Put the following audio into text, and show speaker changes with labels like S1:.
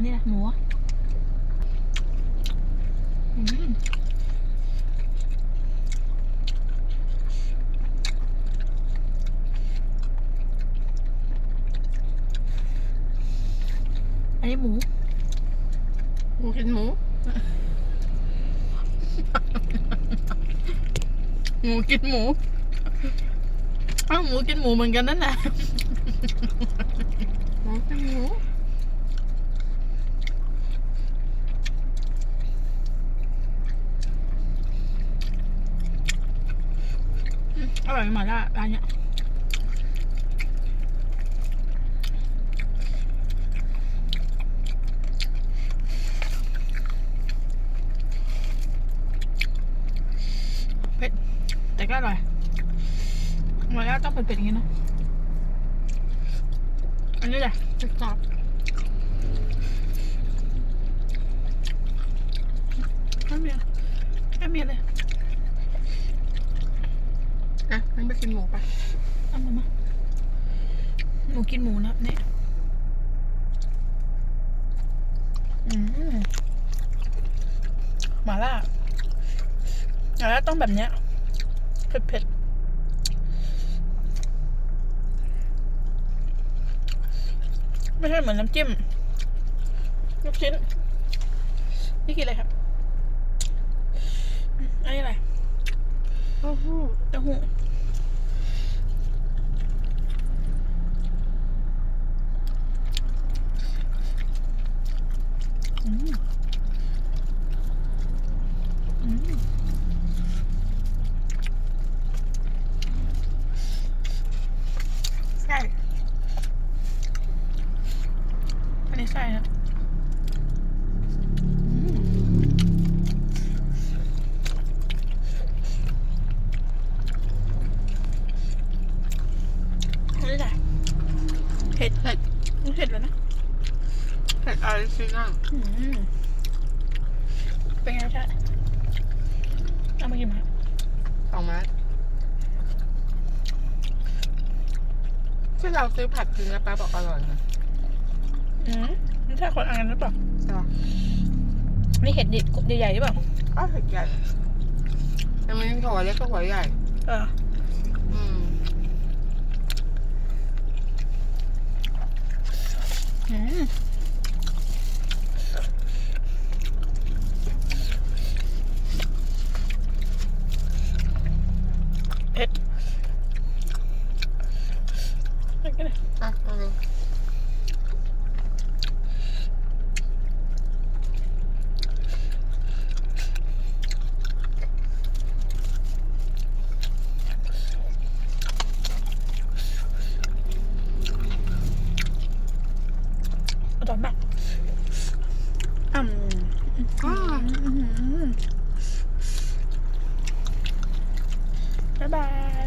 S1: อันนี้นะหมูอะอืมอันนี้หมู
S2: หมูกินหมู
S1: หมูกินหมูอ้าวหมูกินหมูเหมือนกันนั่นแหละ
S2: หมูกินหมู
S1: อร่อยมาล่าร้านเนี้ยเผ็ดแต่ก็อร่อยมาล่าต้องเผ็ดอย่างนี้เนะอันนี้แหละ
S2: จะกรอบ
S1: ไม่เมียไม่เมียเลย
S2: อะงั้นไปกินหมูไป
S1: เอามามาหนูกินหมูนะเนี่ยอืมหมาล่าหมาล่าต้องแบบเนี้ยเผ็ดๆไม่ใช่เหมือนน้ำจิ้มลูกชิ้น นี่กินอะไรครับ อันนี้อะไร
S2: โอ้โห
S1: เต้าหู้อืมอืมไส้อันนี้ไส้นะ เผ็ด
S2: อะไรสิน่ะ
S1: อืมเป็นไงรสชาติเอามากินไหม
S2: สองไม้ที่เราซื้อผัดกินแล้วป้าบอกอร่อยนะ
S1: อืมไม่ใช่คนอ่านหรือเปล่า
S2: ใช่ปะ
S1: นี่เห็ดดิใหญ่ๆหรือเปล่า
S2: ก็เผ็ดใหญ่แต่มันหัวเล็กก็หัวใหญ่
S1: เออ
S2: อืม
S1: อืม ไปกันเลย
S2: อะเอาเลย
S1: อร่อยมากอืม
S2: อ้าว
S1: อื้อหือบ๊ายบาย